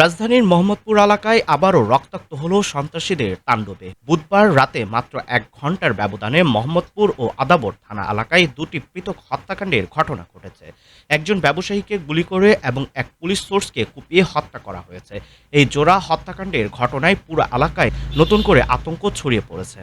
রাজধানীর মোহাম্মদপুর এলাকায় আবারও রক্তাক্ত হল সন্ত্রাসীদের তাণ্ডবে। বুধবার রাতে মাত্র এক ঘণ্টার ব্যবধানে মোহাম্মদপুর ও আদাবর থানা এলাকায় দুটি পৃথক হত্যাকাণ্ডের ঘটনা ঘটেছে। একজন ব্যবসায়ীকে গুলি করে এবং এক পুলিশ সোর্সকে কুপিয়ে হত্যা করা হয়েছে। এই জোড়া হত্যাকাণ্ডের ঘটনায় পুরো এলাকায় নতুন করে আতঙ্ক ছড়িয়ে পড়েছে।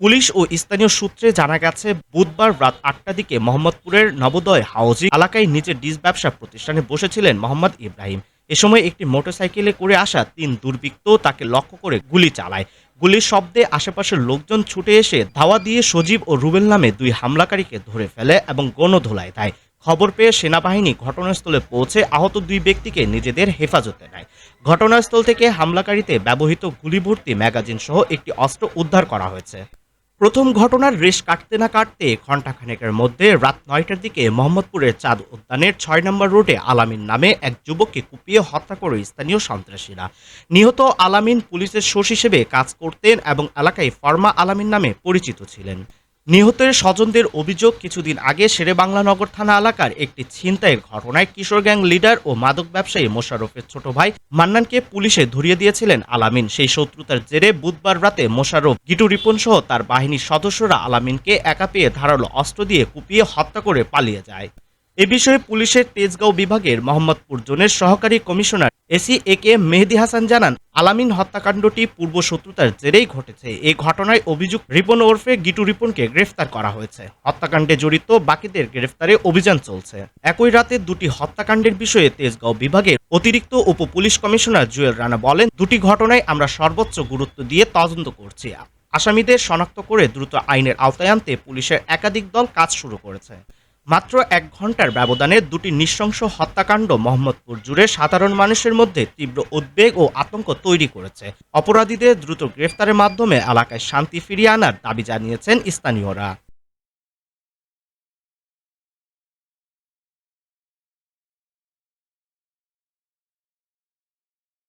পুলিশ ও স্থানীয় সূত্রে জানা গেছে, বুধবার রাত আটটা দিকে মোহাম্মদপুরের নবোদয় হাউজিং এলাকায় নিজের ডিস ব্যবসা প্রতিষ্ঠানে বসেছিলেন মোহাম্মদ ইব্রাহিম। এ সময় একটি মোটরসাইকেলে করে আসা তিন দুর্বৃত্ত তাকে লক্ষ্য করে গুলি চালায়। গুলির শব্দে আশেপাশের লোকজন ছুটে এসে ধাওয়া দিয়ে সজীব ও রুবেল নামে দুই হামলাকারীকে ধরে ফেলে এবং গণধোলায় দেয়। খবর পেয়ে সেনাবাহিনী ঘটনাস্থলে পৌঁছে আহত দুই ব্যক্তিকে নিজেদের হেফাজতে নেয়। ঘটনাস্থল থেকে হামলাকারীতে ব্যবহৃত গুলিভর্তি ম্যাগাজিন সহ একটি অস্ত্র উদ্ধার করা হয়েছে। প্রথম ঘটনার রেশ কাটতে না কাটতে ঘণ্টাখানেকের মধ্যে রাত নয়টার দিকে মোহাম্মদপুরের চাঁদ উদ্যানের ছয় নম্বর রোডে আলামিন নামে এক যুবককে কুপিয়ে হত্যা করে স্থানীয় সন্ত্রাসীরা। নিহত আলামিন পুলিশের সোর্স হিসেবে কাজ করতেন এবং এলাকায় ফার্মা আলামিন নামে পরিচিত ছিলেন। নিহতের স্বজনদের অভিযোগ কিছুদিন আগে শেরে বাংলানগর থানা এলাকার একটি ছিনতাইয়ের ঘটনায় কিশোর গ্যাং লিডার ও মাদক ব্যবসায়ী মোশাররফের ছোট ভাই মান্নানকে পুলিশে ধরিয়ে দিয়েছিলেন আলামিন। সেই শত্রুতার জেরে বুধবার রাতে মোশাররফ, গিটু রিপন সহ তার বাহিনীর সদস্যরা আলামিনকে একা পেয়ে ধারালো অস্ত্র দিয়ে কুপিয়ে হত্যা করে পালিয়ে যায়। এ বিষয়ে পুলিশের তেজগাঁও বিভাগের মোহাম্মদপুর জোনের সহকারী commissioner AC A K Mehedi Hasan জানান, আলামিন হত্যাকাণ্ডটি পূর্ব শত্রুতার জেরেই ঘটেছে। এই ঘটনায় অভিযুক্ত রিপন ওরফে গিটু রিপনকে গ্রেফতার করা হয়েছে। হত্যাকাণ্ডে জড়িত বাকিদের গ্রেফতারে অভিযান চলছে। একই রাতে দুটি হত্যাকাণ্ডের বিষয়ে তেজগাঁও বিভাগের অতিরিক্ত উপ পুলিশ কমিশনার জুয়েল রানা বলেন, দুটি ঘটনায় আমরা সর্বোচ্চ গুরুত্ব দিয়ে তদন্ত করছি। আসামিদের শনাক্ত করে দ্রুত আইনের আওতায় আনতে পুলিশের একাধিক দল কাজ শুরু করেছে। মাত্র এক ঘণ্টার ব্যবধানে দুটি নৃশংস হত্যাকাণ্ড মোহাম্মদপুর জুড়ে সাধারণ মানুষের মধ্যে তীব্র উদ্বেগ ও আতঙ্ক তৈরি করেছে। অপরাধীদের দ্রুত গ্রেফতারের মাধ্যমে এলাকায় শান্তি ফিরিয়ে আনার দাবি জানিয়েছেন স্থানীয়রা।